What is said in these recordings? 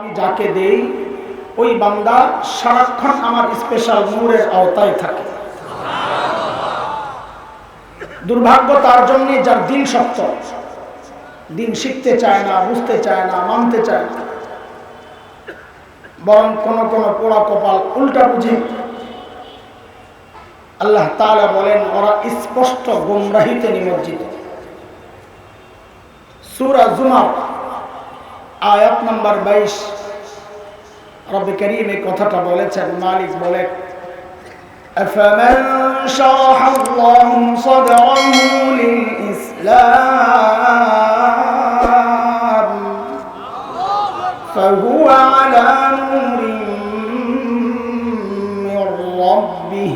আমি যাকে দেই, ওই বান্দা সারাক্ষণ আমার স্পেশাল নূরের আওতায় থাকে। দুর্ভাগ্য তার জন্য যার দিন সত্য দিন শিখতে চায় না, বুঝতে চায় না, মানতে চায় না। বরং কোন কোন পোড়া কপাল উল্টা বুঝে। আল্লাহ তাআলা বলেন, ওরা স্পষ্ট গোমরাহিতে নিমজ্জিত। সূরা জুমার আয়াত নাম্বার বাইশ রব্বে করিম এই কথাটা বলেছেন মালিক বলেন أفمن شرح الله صدره للإسلام فهو على نور من ربه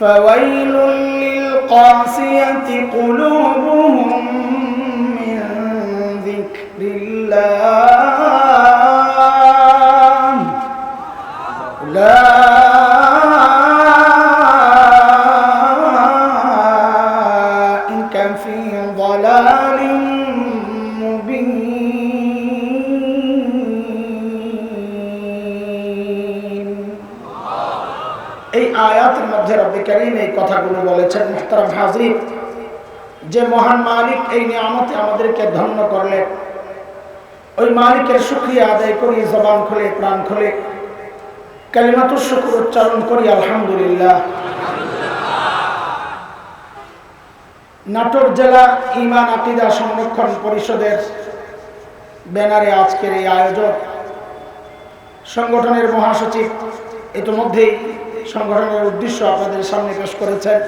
فويل للقاسية قلوبهم এই নিয়ামতে আমাদেরকে ধন্য করলেন ওই মালিকের শুক্রিয়া আদায় করি, জবান খুলে, প্রাণ খুলে। কালিমাতুর শুক্র উচ্চারণ করি, আলহামদুলিল্লাহ। নাটোর জেলা ইমান আকিদা সংরক্ষণ পরিষদের ব্যানারে আজকের এই আয়োজন। সংগঠনের মহাসচিব ইতিমধ্যেই সংগঠনের উদ্দেশ্য আপনাদের সামনে পেশ করেছেন।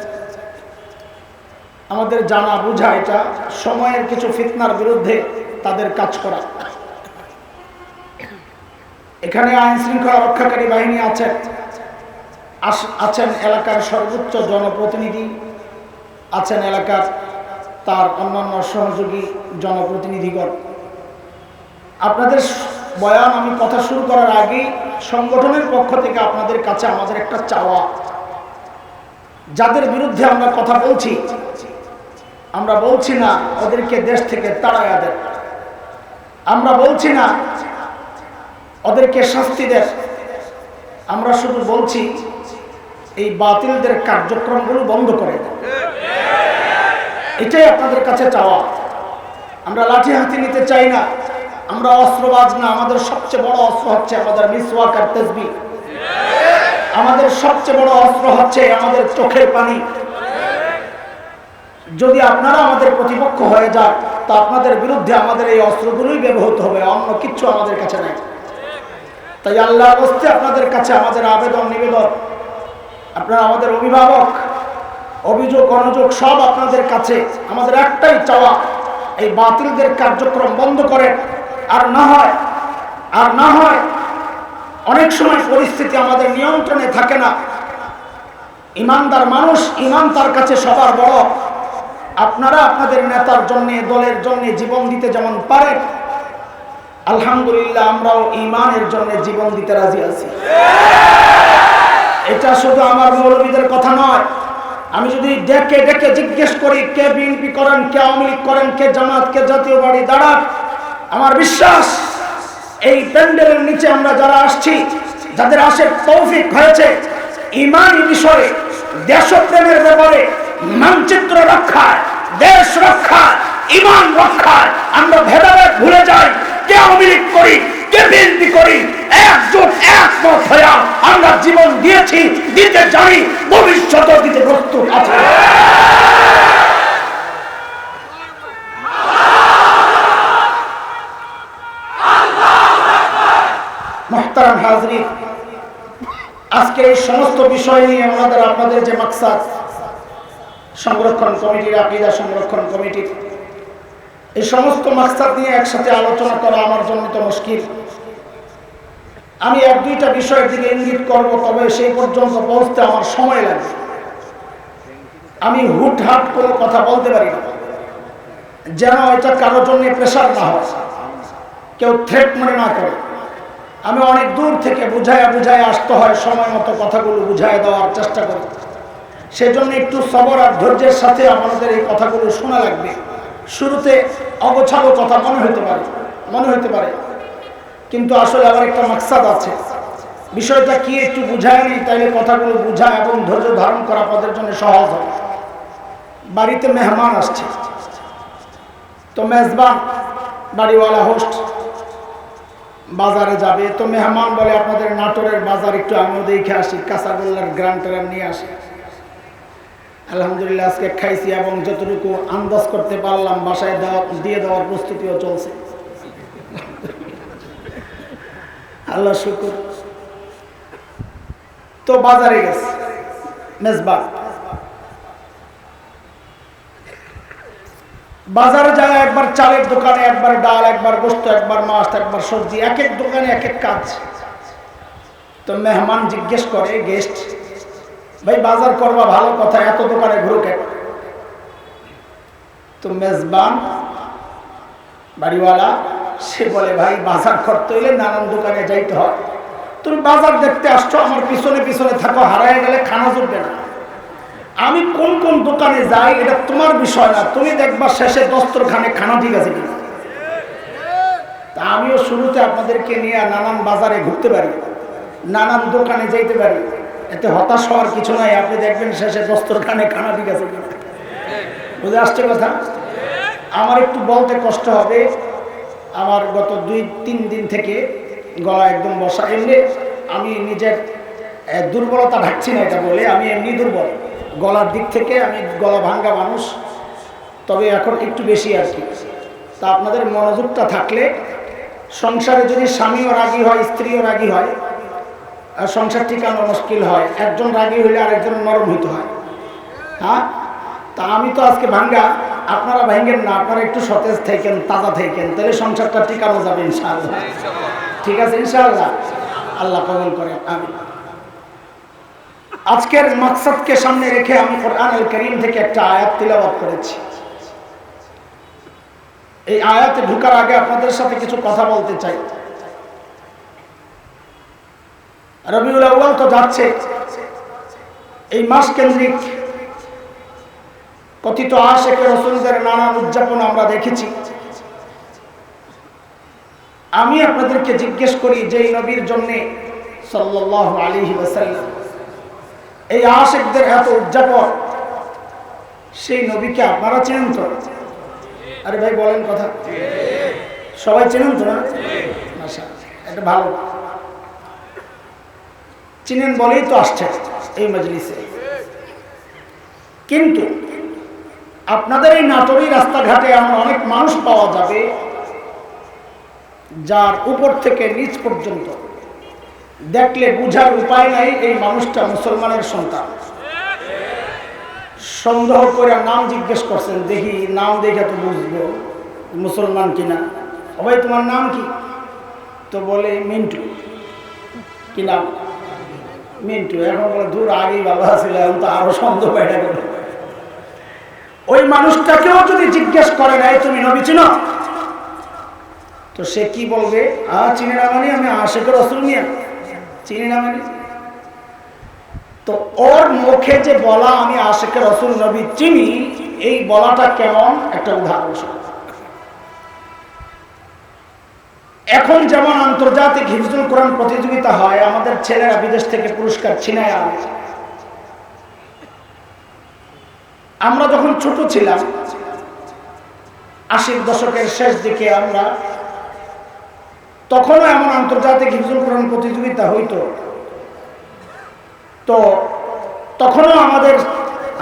আমাদের জানা, বুঝা এটা সময়ের কিছু ফিতনার বিরুদ্ধে তাদের কাজ করা। এখানে আইন শৃঙ্খলা রক্ষাকারী বাহিনী আছেন আছেন এলাকার সর্বোচ্চ জনপ্রতিনিধি, আছেন এলাকার তার অন্যান্য সহযোগী জনপ্রতিনিধিগণ। আপনাদের বয়ান, আমি কথা শুরু করার আগেই সংগঠনের পক্ষ থেকে আপনাদের কাছে আমাদের একটা চাওয়া। যাদের বিরুদ্ধে আমরা কথা বলছি আমরা বলছি না ওদেরকে দেশ থেকে তাড়াইয়া দেন। আমরা বলছি না ওদেরকে শাস্তি দেন। আমরা শুধু বলছি এই বাতিলদের কার্যক্রমগুলো বন্ধ করে দেন। এটাই আপনাদের কাছে চাওয়া। আমরা লাঠি হাতি নিতে চাই না। আমরা অস্ত্রবাজ না। আমাদের সবচেয়ে বড় অস্ত্র হচ্ছে আমাদের মিসওয়াক আর তেসবি আমাদের সবচেয়ে বড় অস্ত্র হচ্ছে আমাদের চোখের পানি। যদি আপনারা আমাদের প্রতিপক্ষ হয়ে যান, তা আপনাদের বিরুদ্ধে আমাদের এই অস্ত্রগুলোই ব্যবহৃত হবে, অন্য কিচ্ছু আমাদের কাছে নাই। তাই আল্লাহ বস্তে আপনাদের কাছে আমাদের আবেদন, নিবেদন, আপনারা আমাদের অভিভাবক, অভিযোগ, অনযোগ সব আপনাদের কাছে, আমাদের একটাই চাওয়া, এই বাতিলদের কার্যক্রম বন্ধ করেন। আর না হয়, আর না হয়, অনেক সময় পরিস্থিতি আমাদের নিয়ন্ত্রণে থাকে না। ইমানদার মানুষ, ইমান তার কাছে সবার বড়। আপনারা আপনাদের নেতার জন্য, দলের জন্য জীবন দিতে যেমন পারেন আলহামদুলিল্লাহ আমরাও ইমানের জন্য জীবন দিতে রাজি আছি। এটা শুধু আমার মৌলবীদের কথা নয়, আমি যদি ডেকে ডেকে জিজ্ঞেস করি, কে বিএনপি করেন, কে আওয়ামী লীগ করেন, কে জামাত, কে জাতীয় বাড়ি দাঁড়ান আমার বিশ্বাস এই প্যান্ডেলের নিচে আমরা যারা আসছি, যাদের আসে তৌফিক হয়েছে ইমানি বিষয়ে, দেশপ্রেমের ব্যাপারে মানচিত্র রক্ষায়, দেশ রক্ষায়, ইমান রক্ষায় আমরা ভেদাভেদ ভুলে যাই, কে আওয়ামী করি, কে করি একমত হয়ে আমরা জীবন দিয়েছি, দিতে জানি দিতে প্রস্তুত আছে। আজকে এই সমস্ত বিষয় নিয়ে আমাদের, আপনাদের যে মাকসাদ সংরক্ষণ কমিটির, আকিদা সংরক্ষণ কমিটির। এই সমস্ত মাকসাদ নিয়ে একসাথে আলোচনা করা আমার জন্য তো মুশকিল। আমি এক দুইটা বিষয়ের দিকে ইঙ্গিত করব, তবে সেই পর্যন্ত পৌঁছতে আমার সময় লাগে আমি হুটহাট কোনো কথা বলতে পারি না। যেন এটা কারোর জন্য প্রেশার না হয়। কেউ থ্রেট মনে না করে। আমি অনেক দূর থেকে বুঝায়া বুঝায় আসতে হয়, সময় মতো কথাগুলো বুঝায় দেওয়ার চেষ্টা করি। সেজন্য একটু সবর আর ধৈর্যের সাথে আমাদের এই কথাগুলো শোনা লাগবে। শুরুতে অগোছালো কথা মনে হতে পারে, মনে হতে পারে। কিন্তু আসলে আবার একটা মাকসাদ আছে। বিষয়টা কি একটু বুঝায় নি তাইলে কথাগুলো বুঝা এবং ধৈর্য ধারণ করা পদের জন্য সহজ হবে। বাড়িতে মেহমান আসছে। তো মেজবান, বাড়িওয়ালা হোস্ট, বাজারে যাবে। তো মেহমান বলে আপনাদের নাটোরের বাজার একটু আমিও দেখে আসি, কাঁচাগোল্লার গ্রাম নিয়ে আসি। আলহামদুলিল্লাহ, আজকে খাইছি এবং যতটুকু আন্দাজ করতে পারলাম, বাসায় দেওয়া দিয়ে দেওয়ার প্রস্তুতিও চলছে। আল্লাহ শুকুর। তো বাজারে গেছে, মেজবান। বাজারে যায় একবার চালের দোকানে, একবার ডাল, একবার গোস্ত, একবার মাছ, একবার সবজি, এক এক দোকানে এক এক কাজ। তো মেহমান জিজ্ঞেস করে গেস্ট ভাই, বাজার করবা, ভালো কথা, এত দোকানে ঘুরো কেন? তো মেজবান, বাড়িওয়ালা, সে বলে, ভাই, বাজার করতে হইলে নানান দোকানে যাইতে হয়। তুমি বাজার দেখতে আসছো, আমার পিছনে পিছনে থাকো, হারায় গেলে খানা জুটবে না। আমি কোন কোন দোকানে যাই, এটা তোমার বিষয় না। তুমি দেখবা শেষে দস্তরখানে খানা ঠিক আছে কিনা। তা আমিও শুরুতে আপনাদেরকে নিয়ে নানান বাজারে ঘুরতে পারি, নানান দোকানে যাইতে পারি। এতে হতাশ হওয়ার কিছু নাই, আপনি দেখবেন শেষে দস্তরখানে কানা ঠিক আছে বুঝে আসছে কথা? আমার একটু বলতে কষ্ট হবে। আমার গত দুই, তিন দিন থেকে গলা একদম বসা। এমনি আমি নিজের দুর্বলতা ঢাকছি না এটা বলে, আমি এমনি দুর্বল। গলার দিক থেকে আমি গলা ভাঙ্গা মানুষ, তবে এখন একটু বেশি আর কি। তা আপনাদের মনোযোগটা থাকলে, সংসারে যদি স্বামীও রাগী হয়, স্ত্রীও রাগী হয় সংসার টিকানো মুশকিল হয়। একজন রাগী হইলে আরেকজন নরম হইতে হয়। হ্যাঁ? তা আমি তো আজকে ভাঙ্গা। আপনারা ভাঙ্গেন না, আপনারা একটু সতেজ থাকেন, তাজা থাকেন, তাহলে সংসারটা টিকানো যাবে ইনশাআল্লাহ। ঠিক আছে, ইনশাআল্লাহ? আল্লাহ কবল করে আমি আজকের মাকসাদকে সামনে রেখে আমি কোরআন আল করিম থেকে একটা আয়াত তিলাবাত করেছি। এই আয়াতে ঢুকার আগে আপনাদের সাথে কিছু কথা বলতে চাই। রবিউল আউ্বাল তো যাচ্ছে। এই মাস কেন্দ্রিক কথিত আশেখ রসুলদের নানান উদযাপন আমরা দেখেছি। আমি আপনাদেরকে জিজ্ঞেস করি যে নবীর জন্যে সাল্লাহ আলী এই আশেকদের এত উদযাপন, সেই নবীকে আপনারা চেনেন তো? আরে ভাই, বলেন কথা। সবাই চেনেন তো না? এটা ভালো। চিনেন বলেই তো আসছে এই মজলিসে। কিন্তু আপনাদের এই নাটোরি রাস্তাঘাটে এমন অনেক মানুষ পাওয়া যাবে যার উপর থেকে নিচ পর্যন্ত দেখলে বুঝার উপায় নাই এই মানুষটা মুসলমানের সন্তান। সন্দেহ করে নাম জিজ্ঞেস করছেন, দেখি, নাম দেখে তো বুঝব মুসলমান কিনা? ভাই তোমার নাম কি? তো বলে, মিন্টু। কি নাম? মিন্টু, এখন দূর আগেই বাবা ছিল এখন তো আরও সন্দেহ বেড়ে গেল। ওই মানুষটাকেও যদি জিজ্ঞেস করে নেয় তুমি নবী চিনো? তো সে কি বলবে? আ, চিনে না মানে আমি আশেকের অসুল নিয়ে। চিনি না মানে? তো ওর মুখে যে বলা, আমি আশেকের রসুল নবী চিনি, এই বলাটা কেমন? একটা উদাহরণ এখন যেমন আন্তর্জাতিক হিফজুল কোরআন প্রতিযোগিতা হয়, আমাদের ছেলেরা বিদেশ থেকে পুরস্কার ছিনায় আনে। আমরা যখন ছোট ছিলাম, আশির দশকের শেষ দিকে আমরা, তখনও এমন আন্তর্জাতিক হিফজুল কোরআন প্রতিযোগিতা হইতো। তো তখনও আমাদের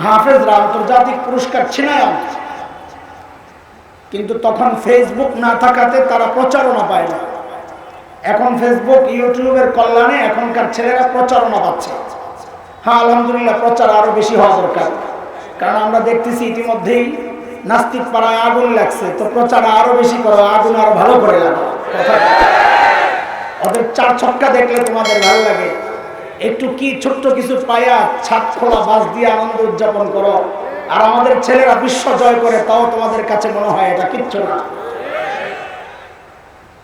হাফেজরা আন্তর্জাতিক পুরস্কার ছিনায় আনত। কিন্তু তখন ফেসবুক না থাকাতে তারা প্রচারণা পায় না। এখন ফেসবুক ইউটিউবের কল্যাণে এখনকার ছেলেরা প্রচারণা পাচ্ছে। হ্যাঁ আলহামদুলিল্লাহ, প্রচার আরও বেশি হওয়া দরকার। কারণ আমরা দেখতেছি ইতিমধ্যেই নাস্তিক পাড়ায় আগুন লাগছে। তো প্রচার আরও বেশি করো, আগুন আরও ভালো করে লাগো ওদের চার ছক্কা দেখলে তোমাদের ভালো লাগে। একটু কি ছোট্ট কিছু পায়া ছাদ খোলা বাস দিয়ে আনন্দ উদযাপন করো। আর আমাদের ছেলেরা বিশ্ব জয় করে, তাও তোমাদের কাছে মনে হয় এটা কিচ্ছু না।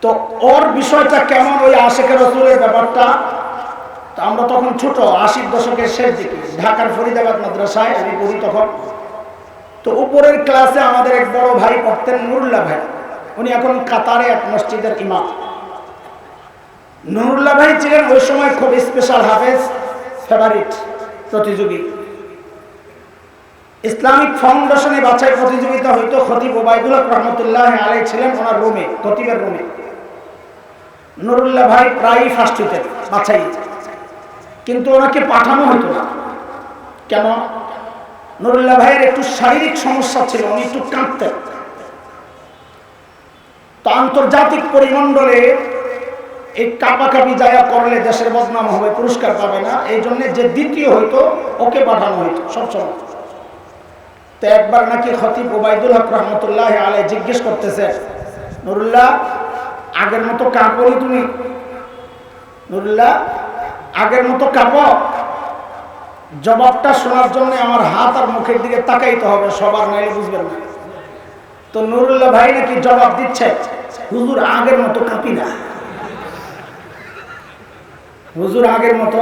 তো ওর বিষয়টা কেমন ওই আশেখের রসুলের ব্যাপারটা? আমরা তখন ছোট, আশির দশকের শেষ দিকে, ঢাকার ফরিদাবাদ মাদ্রাসায়, আমি পড়ি তখন। তো উপরের ক্লাসে আমাদের এক বড় ভাই পড়তেন নুরুল্লাহ ভাই। উনি এখন কাতারে এক মসজিদের ইমাম। নুরুল্লাহ ভাই ছিলেন ওই সময় খুব স্পেশাল হাফেজ ফেভারিট প্রতিযোগী। ইসলামিক ফাউন্ডেশনে বাছাই প্রতিযোগিতা হইতো খতিব ওবায়দুল রহমতুল্লাহ আলাই ছিলেন ওনার রুমে খতিবের রুমে নুরুল্লাহ ভাই প্রায়ই ফার্স্ট হইতেন বাছাই। কিন্তু ওনাকে পাঠানো হতো না। কেন? নুরুল্লাহ ভাইয়ের একটু শারীরিক সমস্যা ছিল, উনি একটু কাঁদতেন। তো আন্তর্জাতিক পরিমণ্ডলে এই কাপাকাপি জায়গা করলে দেশের বদনাম হবে, পুরস্কার পাবে না, এই জন্য যে দ্বিতীয় হইতো, ওকে পাঠানো হইতো সবসময়। তো একবার নাকি খতিব ওবায়দুল হক রহমতুল্লাহ আলাই জিজ্ঞেস করতেছে, নুরুল্লাহ, আগের মতো কাঁপনি তুমি? নুরুল্লাহ, আগের মতো কাঁপ। জবাবটা শোনার জন্য আমার হাত আর মুখের দিকে তাকাইতে হবে, সবার নাইলে বুঝবেন না। তো নুরুল্লাহ ভাই নাকি জবাব দিচ্ছে, হুজুর আগের মতো কাঁপি না। হুজুর আগের মতো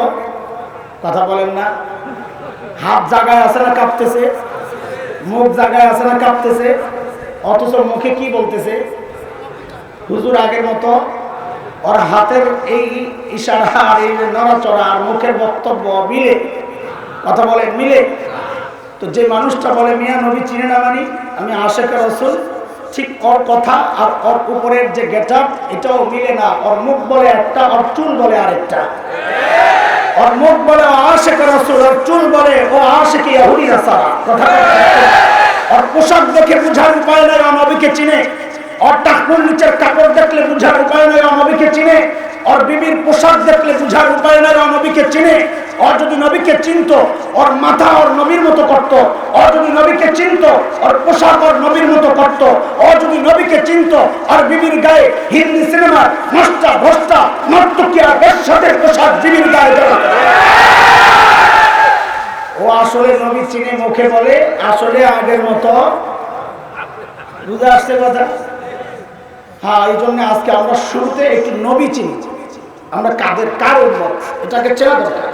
কথা বলেন না। হাত জাগায় আছে না কাঁপতেছে? মুখ জায়গায় আছে না কাঁপতেছে? অথচ মুখে কি বলতেছে? হুজুর আগের মতো ওর হাতের এই ইশারা আর এই নড়াচড়া আর মুখের বক্তব্য মিলে, কথা বলে মিলে। তো যে মানুষটা বলে, মিয়া নবী চিনে না মানি, আমি আশেখ রসুল। ঠিক ওর কথা আর ওর উপরের যে গেট এটাও মিলে না। ওর মুখ বলে একটা, ওর চুল বলে আরেকটা। ওর মুখ বলে আশেখ আর ওর চুল বলে, ও আশেখ ইয়াহুদি নাসারা। কথা আর পোশাক দেখে বুঝার উপায় নাই আমাবিকে চিনে। আর টাকুর নিচের কাপড় দেখলে বুঝার উপায় নাই আমাবিকে চিনে। ওর বিবির পোশাক দেখলে বুঝার উপায় নাই নবীকে চিনে। ওর যদি নবীকে চিনত, ওর মাথা ওর নবীর মতো করত। ও যদি নবীকে চিনত, ওর পোশাক ওর নবীর মতো করত। ও যদি নবীকে চিনত ওর বিবির গায়ে হিন্দি সিনেমার নষ্টা ভ্রষ্টা নর্তকিয়া বেশ্যাদের পোশাক বিবির গায়ে দেওয়া। ও আসলে নবী চিনে মুখে বলে, আসলে আগের মতো। বুঝে আসছে কথা? হ্যাঁ এই জন্য আজকে আমরা শুরুতে একটু নবী চিনি। আমরা কাদের, কার উন্মত এটাকে চেনা দরকার।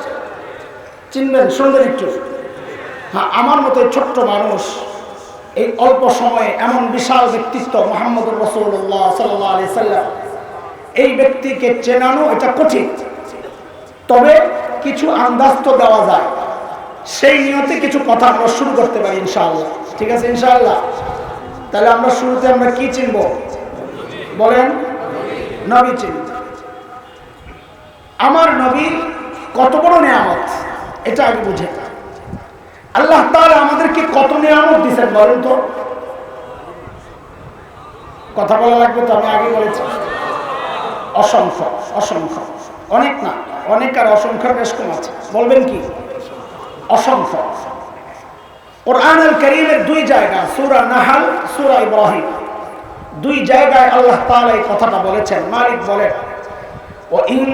চিনবেন, শুনবেন একটু। হ্যাঁ আমার মতো ছোট্ট মানুষ এই অল্প সময়ে এমন বিশাল ব্যক্তিত্ব মোহাম্মদ রসুল্লাহ সাল্লাহ আলি সাল্লাম, এই ব্যক্তিকে চেনানো এটা কঠিন। তবে কিছু আন্দাজ তো দেওয়া যায়। সেই নিয়তে কিছু কথা আমরা শুরু করতে পারি ইনশাআল্লাহ। ঠিক আছে ইনশাআল্লাহ? তাহলে আমরা শুরুতে আমরা কি চিনব? বলেন, নবী চিনব। আমার নবী কত বড় নিয়ামত? এটা আগে বুঝে আল্লাহ তাআলা আমাদেরকে কত নিয়ামত দিয়েছেন বলেন তো? কথা বলা লাগবে তো, আমি আগে বলেছি। অসংখ্য অসংখ্য। অনেক না, অনেক আর অসংখ্য বেশ কম আছে। বলবেন কি? অসংখ্য। কোরআন আল করিমের দুই জায়গা, সুরা নাহাল, সুরা ইব্রাহিম। দুই জায়গায় আল্লাহ তাআলা এই কথাটা বলেছেন। মালিক বলেন وإن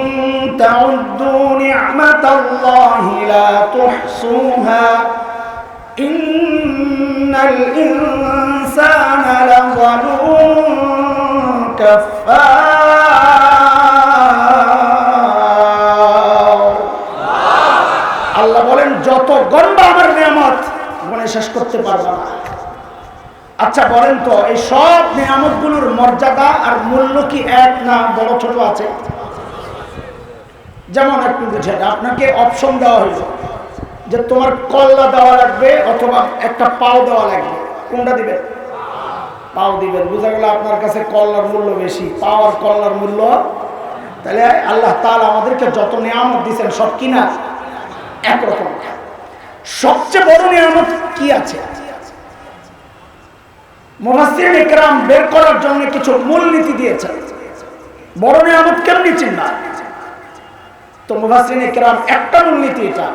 تعدوا نعمة الله لا تحصوها إن الإنسان لظلوم كفار আল্লাহ বলেন যত গন্ড আমার নিয়ামত মনে শেষ করতে পারবো না আচ্ছা বলেন তো এই সব নিয়ামত গুলোর মর্যাদা আর মূল্য কি এক না বড় ছোট আছে যেমন একটু বুঝেন আপনাকে অপশন দেওয়া হইল যে তোমার কল্লা দেওয়া লাগবে অথবা একটা পাও দেওয়া লাগবে। কোনটা দিবেন? পাও দিবেন। বুঝা গেল আপনার কাছে কল্লার মূল্য বেশি, পাও আর কল্লার মূল্য। তাহলে আল্লাহ তাআলা আমাদেরকে যত নিয়ামত দিচ্ছেন সব কিনা একরকম। সবচেয়ে বড় নিয়ামত কি আছে? মুহাসসিরিন ইকরাম বের করার জন্য কিছু মূলনীতি দিয়েছেন। বড় নিয়ামত কেমনি চিন্তা তো মুহাসসিরিন ইকরাম একটা মূলনীতি এটা।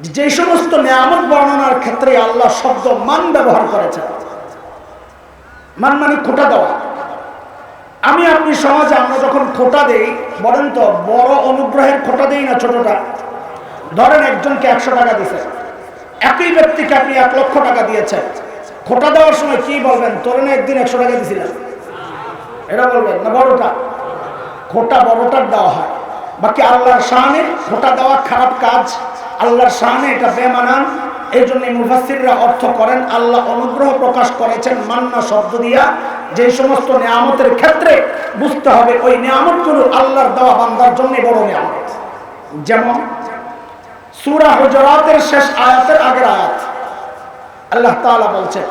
যে সমস্ত নিয়ামত বর্ণনার ক্ষেত্রে আল্লাহ শব্দ মান ব্যবহার করেছেন। মান মানে খোটা দেওয়া। আমি আপনি সমাজে আমরা যখন খোটা দেই, বলেন তো, বড় অনুগ্রহের খোটা দেই না ছোটটা? ধরেন একজনকে একশো টাকা দিছে। একই ব্যক্তিকে আপনি এক লক্ষ টাকা দিয়েছেন। খোটা দেওয়ার সময় কি বলবেন? তোর না একদিন একশো টাকা দিছিলাম। এটা বলবেন না বড়টা? খোটা বড়টার দেওয়া হয়। বাকি আল্লাহর শাহানে খোটা দেওয়া খারাপ কাজ আল্লাহর শাহানে এটা বেমানান এই জন্য মুফাসিররা অর্থ করেন আল্লাহ অনুগ্রহ প্রকাশ করেছেন মান্না শব্দ দিয়া যে সমস্ত নিয়ামতের ক্ষেত্রে বুঝতে হবে ওই নিয়ামতগুলো আল্লাহর দেওয়া বান্দার জন্য বড় নিয়ামত যেমন সূরা হুজরাতের শেষ আয়াতের আগের আয়াত আল্লাহ তাআলা বলছেন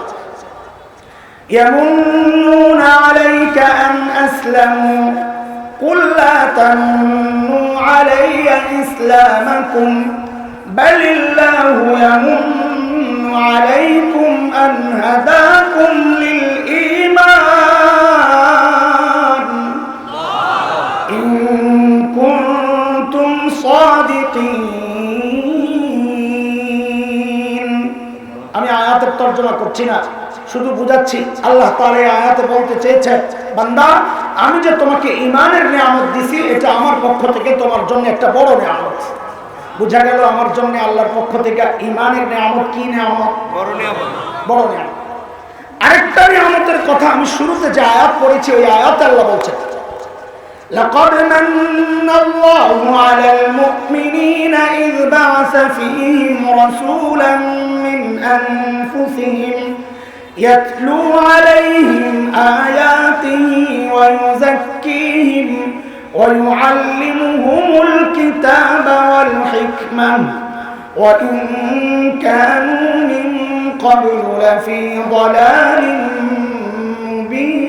يمنون عليك أن أسلموا قل لا تمنوا علي إسلامكم بل الله يمن عليكم أن هداكم للإيمان إن كنتم صادقين আমি আয়াতের তর্জমা করছি না শুধু বুঝাচ্ছি আল্লাহ তাআলা এই আয়াতে বলতে চেয়েছে বান্দা আমি যে তোমাকে ইমানের নিয়ামত দিছি এটা আমার পক্ষ থেকে তোমার জন্য একটা বড় নিয়ামত বুঝা গেল আমার জন্য আল্লাহর পক্ষ থেকে ইমানের নিয়ামত কি নিয়ামত বড় নিয়ামত বড় নিয়ামত আরেকটা নিয়ামতের কথা আমি শুরুতে যে আয়াত পড়েছি ওই আয়াত আল্লাহ বলছেন لقد من الله على المؤمنين إذ بعث فيهم رسولا من أنفسهم يتلو عليهم آياته ويزكيهم ويعلمهم الكتاب والحكمة وإن كانوا من قبل لفي ضلال مبين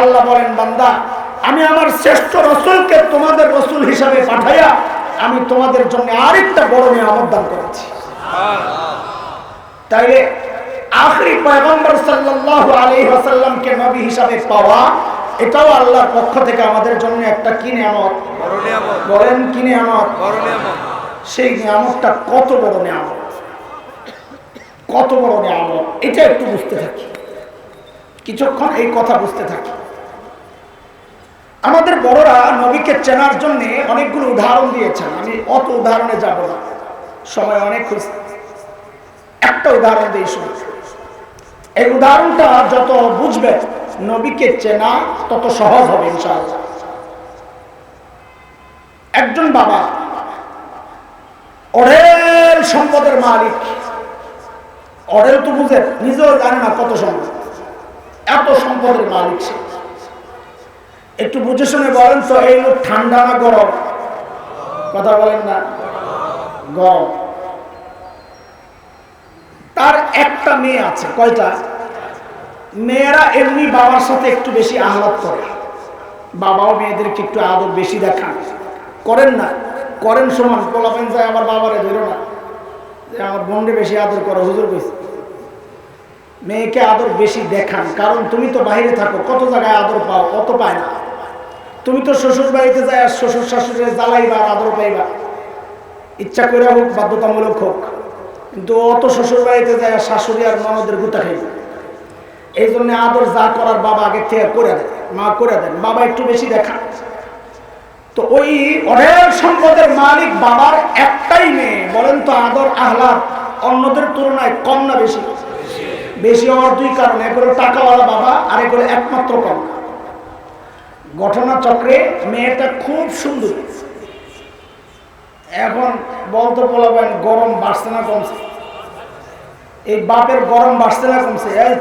আল্লাহ বলেন বান্দা আমি আমার শ্রেষ্ঠ রসুলকে তোমাদের রসুল হিসাবে পাঠাইয়া আমি তোমাদের জন্য আরেকটা বড় নিয়ামত দান করেছি তাইলে আখরি পয়গম্বর সাল্লাল্লাহু আলাইহি ওয়াসাল্লামকে নবী হিসাবে পাওয়া এটাও আল্লাহর পক্ষ থেকে আমাদের জন্য একটা কি নিয়ামত? বলেন কি নিয়ামত? সেই নিয়ামতটা কত বড় নিয়ামত? কত বড় নিয়ামত? এটা একটু বুঝতে থাকি। কিছুক্ষণ এই কথা বুঝতে থাকি। আমাদের বড়রা নবীকে চেনার জন্য অনেকগুলো উদাহরণ দিয়েছেন। আমি অত উদাহরণে যাব না। সময় অনেক খুশি একটা উদাহরণ দিই শুনে। এই উদাহরণটা যত বুঝবে, নবীকে চেনা তত সহজ হবে ইনশাআল্লাহ। একজন বাবা অঢেল সম্পদের মালিক। অঢেল তো বুঝে, নিজেও জানে না কত সম্পদ। এত সম্পদের মালিক সে। একটু বুঝে শুনে বলেন তো, এই লোক ঠান্ডা না গরম? কথা বলেন না। গরম। তার একটা মেয়ে আছে, কয়টা? মেয়েরা এমনি বাবার সাথে একটু বেশি আহ্লাদ করে। বাবাও মেয়েদেরকে একটু আদর বেশি দেখান। করেন না, করেন সমান, পোলাপেন যায় আমার বাবারে, ধরো না। যে আমার বোনকে বেশি আদর করো, হুজুর কইছে। মেয়েকে আদর বেশি দেখান, কারণ তুমি তো বাইরে থাকো, কত জায়গায় আদর পাও কত পায় না। তুমি তো শ্বশুর বাড়িতে যায় শ্বশুর শাশুড়ি জ্বালাইবা আদর পাইবা ইচ্ছা করে হোক, বাধ্যতামূলক হোক। কিন্তু অত শ্বশুর বাড়িতে যায় শাশুড়ি আর ননদের গুতা খাইবে। এই জন্য আদর যা করার বাবা আগে থেকে করে দেয়, মা করে দেন, বাবা একটু বেশি দেখান তো ওই অনেক সম্পদের মালিক বাবার একটাই মেয়ে, বলেন তো আদর আহ্লাদ অন্যদের তুলনায় কম না বেশি? বেশি হওয়ার দুই কারণে, এক হলো টাকাওয়ালা বাবা আর এক হলো একমাত্র কম ঘটনা চক্রে মেয়েটা খুব সুন্দর। এখন বলতে বলবেন গরম বাড়ছে না কমছে। এই বাপের গরম বাড়ছে না কমছে। এই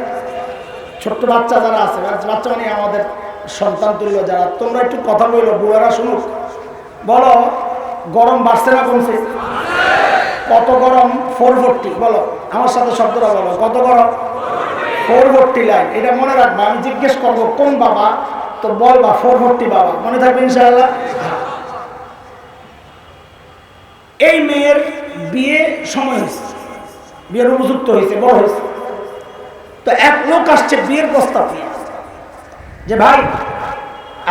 ছোট্ট বাচ্চা যারা আছে, বাচ্চা মানে আমাদের সন্তান তুল্য যারা, তোমরা একটু কথা বলল বুয়ারা শুনুক। বলো, গরম বাড়ছে না কমছে? কত গরম? ফোর ফোরটি বলো। আমার সাথে শব্দটা বলো, কত গরম? ফোর ফোরটি লাইন, এটা মনে রাখবা, আমি জিজ্ঞেস করব, কোন বাবা? তো বলবা ফোর ফোরটি বাবা, মনে থাকবে ইনশাআল্লাহ? এই মেয়ের বিয়ে সময় হয়েছে। বিয়ের উপযুক্ত হয়েছে, বড় হয়েছে। তো এক লোক আসছে বিয়ের প্রস্তাব নিয়ে। যে ভাই,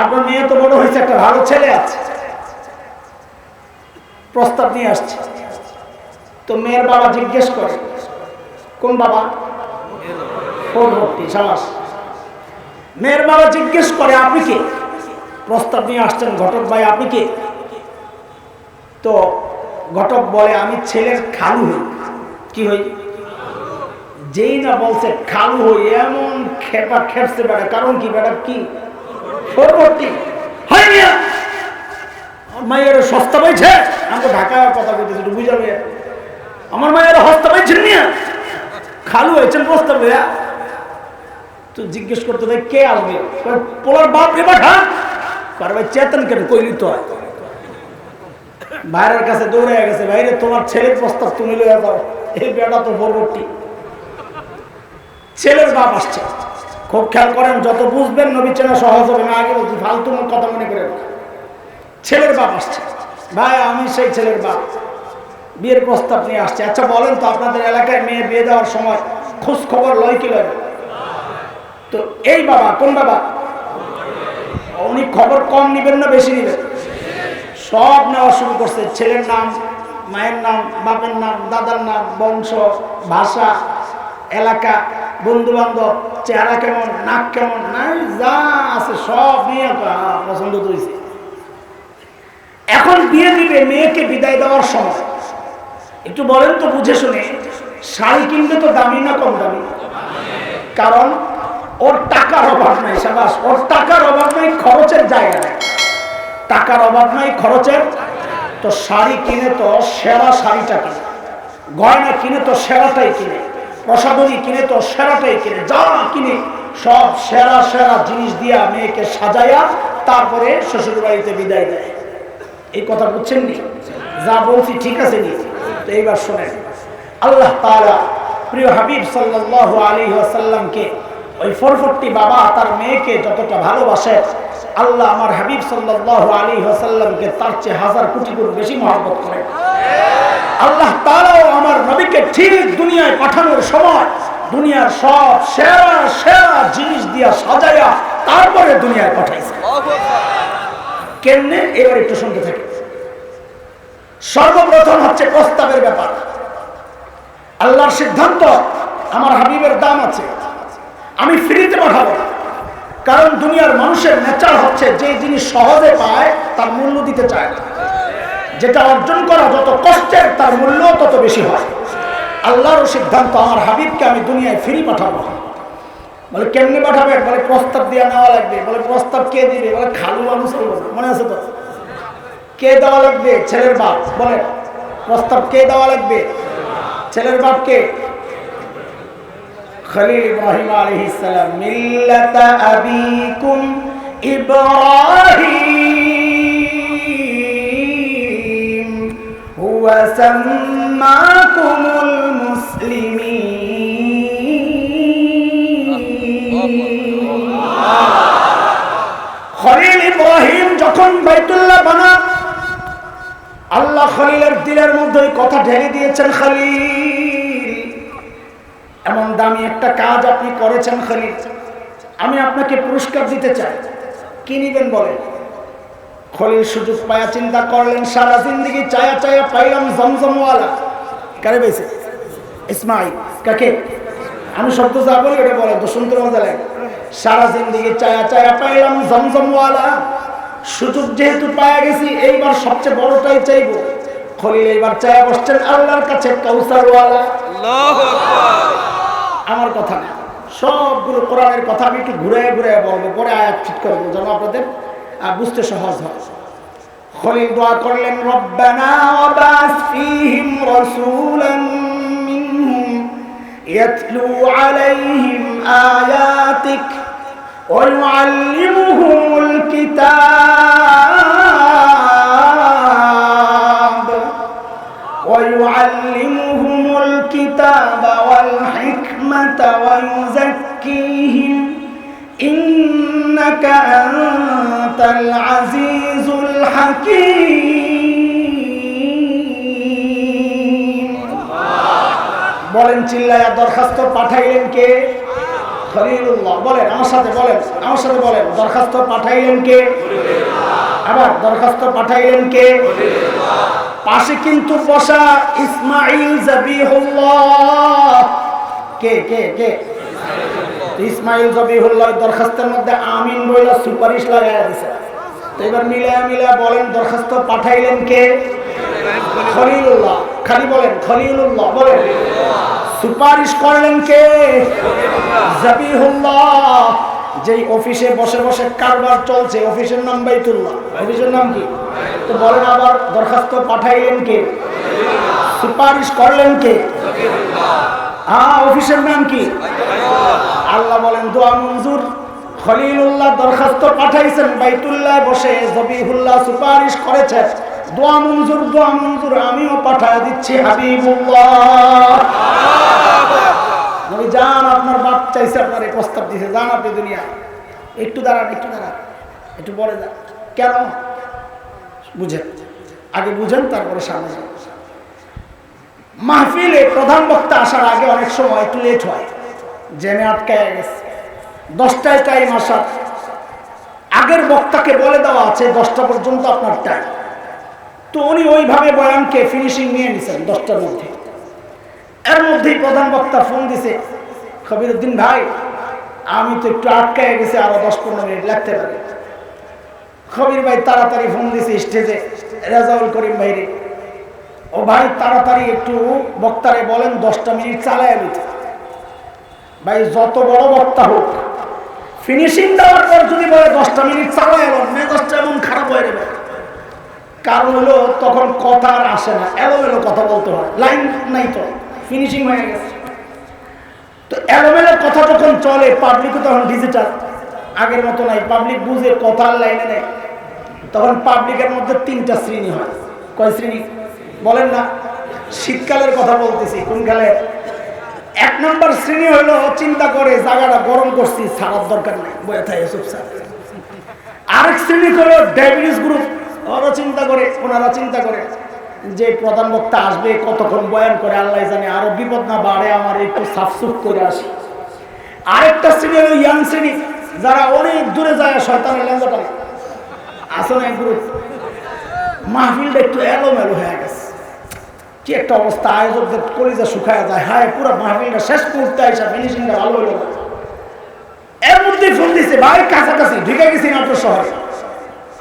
আপনার মেয়ে তো বড় হয়েছে, একটা ভালো ছেলে আছে। প্রস্তাব নিয়ে আসছে। তো মেয়ের বাবা জিজ্ঞেস করে, কোন বাবা? সাবাস। মেয়ের বাবা জিজ্ঞেস করে, আপনি কে? প্রস্তাব নিয়ে আসছেন ঘটক ভাই, আপনি কে? তো ঘটক বলে, আমি ছেলের খালু হই। কি হই? যেই না বলছে খালু হই, এমন খেপা খেপছে বেড়া কারণ কি বেড়া কি? পরবর্তী হয় মিয়া! মায়ের সস্তা পাইছে আমাকে ঢাকা কথা বলতেছে একটু বুঝাবে আমার মায়ের হস্তা পাইছেন মিয়া। খালু হয়েছেন প্রস্তাব ভাইয়া তো জিজ্ঞেস করতে কে আসবে? পোলার বাপ রে বাঠা কার ভাই চেতন কেন কইলি তো হয়। ভাইয়ের কাছে দৌড়ে গেছে, ভাইরে, তোমার ছেলের প্রস্তাব তুমি লইয়া দাও এই বেটা তো বরবটি। ছেলের বাপ আসছে। খুব খেয়াল করেন, যত বুঝবেন নবী চেনা সহজ হবে, না আগে বলছি, ফালতু কথা মনে করেন। ছেলের বাপ আসছে। ভাই, আমি সেই ছেলের বাপ। বিয়ের প্রস্তাব নিয়ে আসছে। আচ্ছা বলেন তো, আপনাদের এলাকায় মেয়ে বিয়ে দেওয়ার সময় খোঁজ খবর লয় কি লয় তো এই বাবা, কোন বাবা? উনি খবর কম নিবেন না, বেশি নিবেন? সব নেওয়া শুরু করছে। ছেলের নাম, মায়ের নাম, বাপের নাম, দাদার নাম, বংশ, ভাষা, এলাকা বন্ধু বান্ধব চেহারা কেমন, নাক কেমন, নাই, যা আছে সব নিয়ে পছন্দ হয়েছে এখন বিয়ে দিবে মেয়েকে বিদায় দেওয়ার সময়। একটু বলেন তো, বুঝে শুনে। শাড়ি কিনবে তো দামি না কম দামি? কারণ ওর টাকার অভাব নাই, সাবাস। ওর টাকার অভাব নাই, খরচের জায়গা নেই। টাকার অভাব নাই, খরচের। তো শাড়ি কিনে তো সেরা শাড়িটা কিনে। গয়না কিনে তো সেরাটাই কিনে। প্রসাদনী কিনে তো সেরাটাই কিনে। যা কিনে, সব সেরা সেরা জিনিস দিয়া মেয়েকে সাজাইয়া তারপরে শ্বশুর বাড়িতে বিদায় দেয়। এই কথা বুঝছেন নি? যা বলছি ঠিক আছে নি? তো এইবার শোনেন। আল্লাহ তাআলা প্রিয় হাবিব সাল্লাল্লাহু আলাইহি ওয়াসাল্লামকে ওই ফরফরটি বাবা তার মেয়েকে যতটা ভালোবাসে আল্লাহ আমার হাবিব সাল্লাল্লাহু আলাইহি ওয়াসাল্লামকে তার চেয়ে হাজার কোটি গুণ বেশি মহব্বত করে। আল্লাহ তাআলাও আমার নবীকে ঠিক দুনিয়ায় পাঠানোর সময় দুনিয়ার সব সেরা সেরা জিনিস দিয়া সাজাইয়া তারপরে দুনিয়ায় পাঠাইছে। কেমনে? এবার একটু শুনতে থাকি। সর্বপ্রথম হচ্ছে প্রস্তাবের ব্যাপার। আল্লাহর সিদ্ধান্ত আমার হাবিবের দাম আছে। আমি ফ্রিতে পাঠাবো। না। কারণ দুনিয়ার মানুষের নেচার হচ্ছে যে জিনিস সহজে পায়, তার মূল্য দিতে চায় না। যেটা অর্জন করা যত কষ্টের, তার মূল্য তত বেশি হয়। আল্লাহর সিদ্ধান্ত, আমার হাবিবকে আমি দুনিয়ায় ফিরি পাঠাবো। বলে, কেমনি পাঠাবে? বলে, প্রস্তাব দিয়ে নেওয়া লাগবে। বলে, প্রস্তাব কে দিবে? বলে, খালু মানুষ মনে আছে তো? কে দেওয়া লাগবে? ছেলের বাপ। বলে, প্রস্তাব কে দেওয়া লাগবে? ছেলের বাপ কে খলিল ইব্রাহিম আলাইহিস সালাম, মিল্লাতা আবিকুম ইব্রাহিম, হুয়া সাম্মাকুমুল মুসলিমিন। ইব্রাহিম যখন বাইতুল্লাহ বানান আল্লাহ খলিলের দিলের মধ্যে কথা ঢেলে দিয়েছেন, খলিল এমন দামি একটা কাজ আপনি করেছেন, খলিল। আমি আপনাকে পুরস্কার দিতে চাই। কি নিবেন বলেন? খলিল সুযোগ পায়া চিন্তা করলেন, সারা জিন্দগি চায়া চায়া পাইলাম জমজমওয়ালা। কারে পেয়েছে ইসমাইল। কাকে? আমি শব্দ যা বলি ওটা বলে, তো শুনতে মজা সারা জিন্দগি চায়া চায়া পাইলাম জমজমওয়ালা। সুযোগ যেহেতু পায়া গেছি, এইবার সবচেয়ে বড়টাই চাইব। খলিল এইবার চায়া বসছেন আল্লাহর কাছে, কাউসারওয়ালা। আমার কথা না। সবগুলো কোরআনের কথা আমি একটু ঘুরে ঘুরে বলব, পরে আয়াত ঠিক করে যেন আপনাদের বুঝতে সহজ হয়। খলিল দোয়া করলেন, রব্বানা ওয়াবাস ফীহিম রাসূলান মিনহুম ইয়াতলু আলাইহিম আয়াতিক ওয়া ইউআল্লিমুহুমুল কিতাব। العزيز الحكيم বলেন চিল্লায়া দরখাস্ত পাঠাইলেন কে খলিলুল্লাহ বলেন আমার সাথে বলেন আমার সাথে বলেন দরখাস্ত পাঠাইলেন কে আবার দরখাস্ত পাঠাইলেন কে পাশে কিন্তু বসা ইসমাইল জাবিহুল্লাহ কে কে কে ইসমাইল জাবিহুল্লাহ দরখাস্তের মধ্যে আমিন বইলা সুপারিশ লাগাই দিছে। তো এবার মিলায়া মিলায়া বলেন, দরখাস্ত পাঠাইলেন কে? খলিলুল্লাহ। খালি বলেন, খলিলুল্লাহ বলেন। সুপারিশ করলেন কে? জাবিহুল্লাহ। যেই অফিসে বসে বসে কারবার চলছে, অফিসের নাম বাইতুল্লাহ। অফিসের নাম কি? তো বলেন আবার, দরখাস্ত পাঠাইলেন কে? সুপারিশ করলেন কে? হ্যাঁ অফিসের নাম কি? আল্লাহ বলেন, দোয়া মঞ্জুর। খলিলুল্লাহ দরখাস্ত পাঠাইছেন, বাইতুল্লাহ বসে জবিহুল্লাহ সুপারিশ করেছে। দোয়া মঞ্জুর দোয়া মঞ্জুর, আমিও পাঠায় দিচ্ছি, হাবিবুল্লাহ। নবী যান আপনার বাপ চাইছে আপনার এই প্রস্তাব দিছে যান আপনি দুনিয়া। একটু দাঁড়ান একটু দাঁড়ান। একটু পরে যান কেন? বুঝেন। আগে বুঝেন, তারপরে সামনে যান। মাহফিলে প্রধান বক্তা আসার আগে অনেক সময় একটু লেট হয়। জেনে আটকায় গেছে। দশটায় টাইম আসার আগের বক্তাকে বলে দেওয়া আছে, দশটা পর্যন্ত আপনার টাইম তো উনি ওইভাবে বয়ানকে ফিনিশিং নিয়ে নিছেন দশটার মধ্যে। এর মধ্যেই প্রধান বক্তা ফোন দিছে খবিরুদ্দিন ভাই, আমি তো একটু আটকায় গেছি, আরও দশ পনেরো মিনিট লাগতে পারে। খবির ভাই তাড়াতাড়ি ফোন দিছে স্টেজে রেজাউল করিম ভাইরে ও ভাই, তাড়াতাড়ি একটু বক্তারে বলেন, দশটা মিনিট চালায় দিতে ভাই, যত বড় বক্তা হোক ফিনিশিং দেওয়ার পর যদি বলে দশটা মিনিট চালায় এলো মেজাজটা এমন খারাপ হয়ে যাবে, কারণ হলো তখন কথা আর আসে না, এলোমেলো কথা বলতে হয়, লাইন নাই তো ফিনিশিং হয়ে গেছে। তো এলোমেলো কথা যখন চলে পাবলিকও তখন ডিজিটাল আগের মতো নাই পাবলিক বুঝে কথা আর লাইনে নেই তখন পাবলিকের মধ্যে তিনটা শ্রেণি হয়। কয় শ্রেণি? বলেন না, শীতকালের কথা বলতেছি, কোন এক নম্বর শ্রেণি হলো, চিন্তা করে জায়গাটা গরম করছি, ছাড়ার দরকার নেই, বয়ে থাকে চুপচাপ আরেক শ্রেণি হলো ডায়াবেটিস গ্রুপ, ওরা চিন্তা করে, ওনারা চিন্তা করে যে প্রধান বক্তা আসবে, কতক্ষণ বয়ান করে, আল্লাহ জানে, আরও বিপদ না বাড়ে, আমার একটু সাফসুফ করে আসি। আরেকটা শ্রেণি হলো, ইয়াং শ্রেণি, যারা অনেক দূরে যায়, শয়তানের লেঞ্জা আসলে গ্রুপ? মাহফিলটা একটু এলোমেলো হয়ে গেছে। কি একটা অবস্থা? আয়োজকদের কলিজা শুকায় যায়। হায়, পুরো মাহফিলটা শেষ মুহূর্তে আসা ফিনিশিংটা ভালো হলো এর মধ্যে ফোন দিছে, ভাই, কাছাকাছি, ঢুকে গেছি নাটোর শহরে?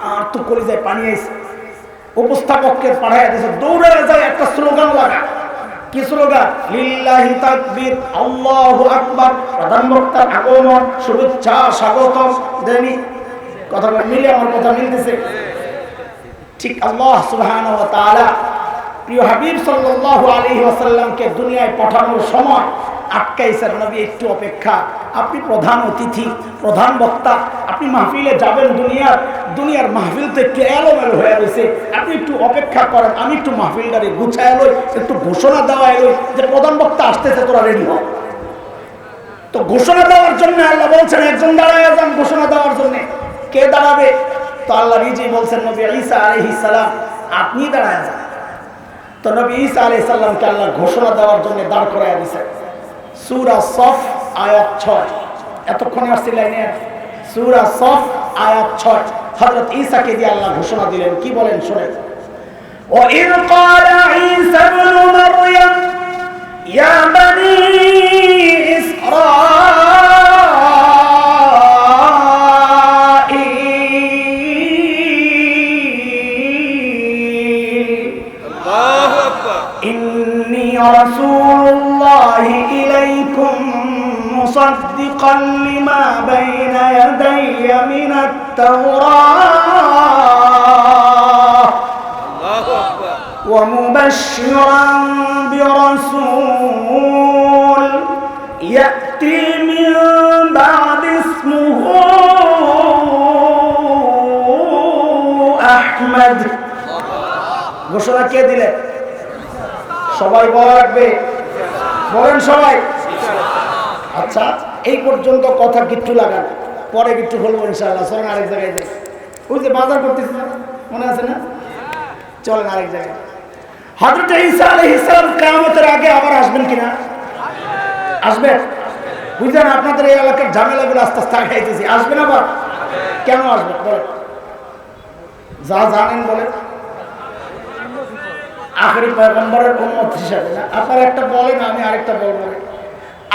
আর তো কলিজায় পানি আইছে। উপস্থাপককে পাঠাইয়া দিছে দৌড়ে যায় একটা স্লোগান লাগা। কি স্লোগান? লিল্লাহি তাকবীর, আল্লাহু আকবার। প্রধান বক্তার আগমন, শুভেচ্ছা, স্বাগতম। দেনি কথা মিলে আমার কথা মিলতেছে। ঠিক আল্লাহ সুবহানাহু ওয়া তাআলা প্রিয় হাবিব সাল্লাল্লাহু আলাইহি ওয়াসাল্লামকে দুনিয়ায় পাঠানোর সময় আটকাইছেন নবী, একটু অপেক্ষা। আপনি প্রধান অতিথি, প্রধান বক্তা, আপনি মাহফিলে যাবেন দুনিয়ার দুনিয়ার মাহফিল তো একটু এলোমেলো হয়ে রয়েছে। আপনি একটু অপেক্ষা করেন, আমি একটু মাহফিলটারে গুছায় এলোই একটু ঘোষণা দেওয়া এলোই যে প্রধান বক্তা আসতেছে, তোরা রেডি হ। তো ঘোষণা দেওয়ার জন্য আল্লাহ বলছেন, একজন দাঁড়ায় যান ঘোষণা দেওয়ার জন্য। কে দাঁড়াবে? তো আল্লাহ নিজেই বলছেন, নবী ঈসা আলাইহিস সালাম, আপনি দাঁড়ায় যান তো নবী ঈসা আলাইহিস সালামকে আল্লাহ ঘোষণা দেওয়ার জন্য দাঁড় করাইয়া দিয়েছে সূরা সফ আয়াত 6 এতক্ষণে আসছে লাইনে সূরা সফ আয়াত 6 হযরত ঈসাকে দিয়ে আল্লাহ ঘোষণা দিলেন কি বলেন শুনেন وإذ قال عيسى ابن مريم ومبشرا برسول يأتي من بعد اسمه أحمد ঘোষণা কে দিলেন সবাই বলা রাখবে বলেন সবাই আচ্ছা এই পর্যন্ত কথা কিচ্ছু লাগান পরে কিচ্ছু বলবো ইনশাআল্লাহ চলেন আরেক জায়গায় যাই ওই যে বাজার করতেছি না মনে আছে না চলেন আরেক জায়গায় আগে আবার আসবেন কিনা? আসবেন বুঝলেন, আপনাদের এই এলাকার ঝামেলাগুলো আস্তে আস্তে আগাইতেছি। আসবেন আবার? কেন আসবেন বলেন। যা জানেন বলেন। আখরি পয়গম্বরের উন্মত হিসাবে আপনারা একটা বলেন, আমি আরেকটা বলব।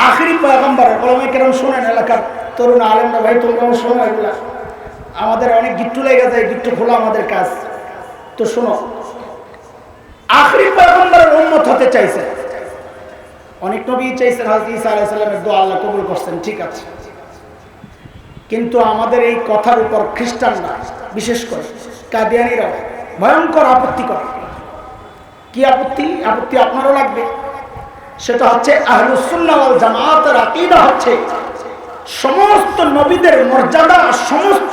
আখরি পয়গম্বরের কলমে কেরম শোনেন, এলাকার তরুণ আলেমরা ভাই তোমরাও শোনো এগুলা। আমাদের অনেক গিট্টু লেগে যায়, গিট্টু খোলা আমাদের কাজ। তো শোনো আখরি পয়গম্বরের উন্মত হতে চাইছে। অনেক নবী চাইছেন হজরত ঈসা আলাইহিস সালামের দোয়া আল্লাহ কবুল করছেন, ঠিক আছে। কিন্তু আমাদের এই কথার উপর খ্রিস্টানরা, বিশেষ করে কাদিয়ানিরা ভয়ঙ্কর আপত্তি করে। কি আপত্তি? আপত্তি আপনারও লাগবে। সেটা হচ্ছে আহলুসুন্নাহ ওয়াল জামাতের আকীদা হচ্ছে, সমস্ত নবীদের মর্যাদা সমস্ত